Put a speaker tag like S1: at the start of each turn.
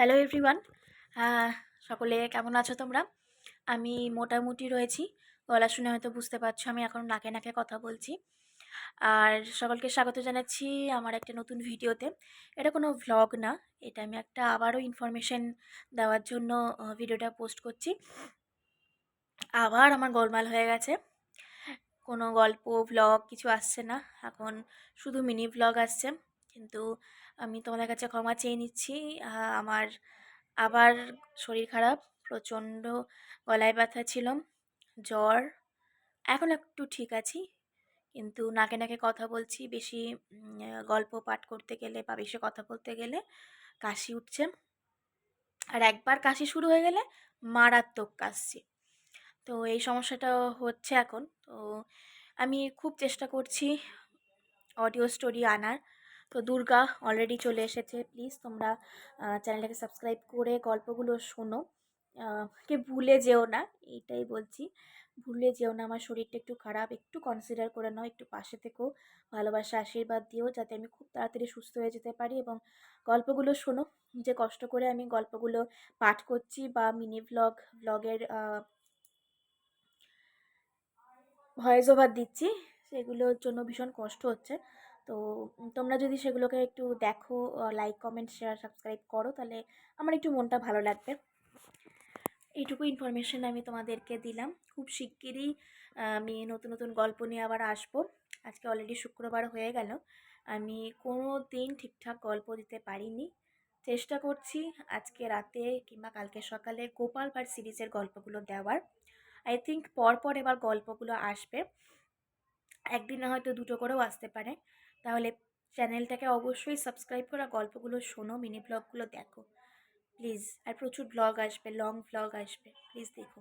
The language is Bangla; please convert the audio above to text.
S1: হ্যালো এভরিওয়ান সকলে কেমন আছো তোমরা? আমি মোটামুটি রয়েছি। গলা শুনে হয়তো বুঝতে পারছ, আমি এখন নাকে নাকে কথা বলছি। আর সকলকে স্বাগত জানাচ্ছি আমার একটা নতুন ভিডিওতে। এটা কোনো ভ্লগ না, এটা আমি একটা আবারও ইনফরমেশন দেওয়ার জন্য ভিডিওটা পোস্ট করছি। আবার আমার গোলমাল হয়ে গেছে। কোনো গল্প ভ্লগ কিছু আসছে না। এখন শুধু মিনি ভ্লগ আসছে। কিন্তু আমি তোমাদের কাছে ক্ষমা চেয়ে নিচ্ছি। আমার আবার শরীর খারাপ, প্রচণ্ড গলায় ব্যথা ছিল, জ্বর, এখন একটু ঠিক আছি। কিন্তু নাকে নাকে কথা বলছি, বেশি গল্প পাঠ করতে গেলে বা বেশি কথা বলতে গেলে কাশি উঠছে। আর একবার কাশি শুরু হয়ে গেলে মারাত্মক কাশছি তো এই সমস্যাটা হচ্ছে এখন। তো আমি খুব চেষ্টা করছি অডিও স্টোরি আনার। তো দুর্গা অলরেডি চলে এসেছে প্লিজ তোমরা চ্যানেলটাকে সাবস্ক্রাইব করে গল্পগুলো শোনো। কে ভুলে যেও না, এইটাই বলছি। ভুলে যেও না, আমার শরীরটা একটু খারাপ, একটু কনসিডার করে নাও, একটু পাশে থেকেও ভালোবাসা, আশীর্বাদ দিও, যাতে আমি খুব তাড়াতাড়ি সুস্থ হয়ে যেতে পারি এবং গল্পগুলো শোনো। যে কষ্ট করে আমি গল্পগুলো পাঠ করছি বা মিনি ভ্লগ ভ্লগের ভয়েস ওভার দিচ্ছি। সেগুলোর জন্য ভীষণ কষ্ট হচ্ছে। তো তোমরা যদি সেগুলোকে একটু দেখো লাইক কমেন্ট শেয়ার সাবস্ক্রাইব করো, তাহলে আমার একটু মনটা ভালো লাগবে। এইটুকু ইনফরমেশন আমি তোমাদেরকে দিলাম। খুব শিগগিরই আমি নতুন নতুন গল্প নিয়ে আবার আসব। আজকে অলরেডি শুক্রবার হয়ে গেল। আমি কোনো দিন ঠিকঠাক গল্প দিতে পারিনি। চেষ্টা করছি আজকে রাতে কিংবা কালকে সকালে গোপাল ভাঁড় সিরিজের গল্পগুলো দেওয়ার। আই থিঙ্ক পরপর এবার গল্পগুলো আসবে। একদিনে হয়তো দুটো করেও আসতে পারে। তাহলে চ্যানেলটাকে অবশ্যই সাবস্ক্রাইব করা গল্পগুলো শোনো মিনি ব্লগগুলো দেখো। প্লিজ আর প্রচুর ব্লগ আসবে লং ব্লগ আসবে। প্লিজ দেখো।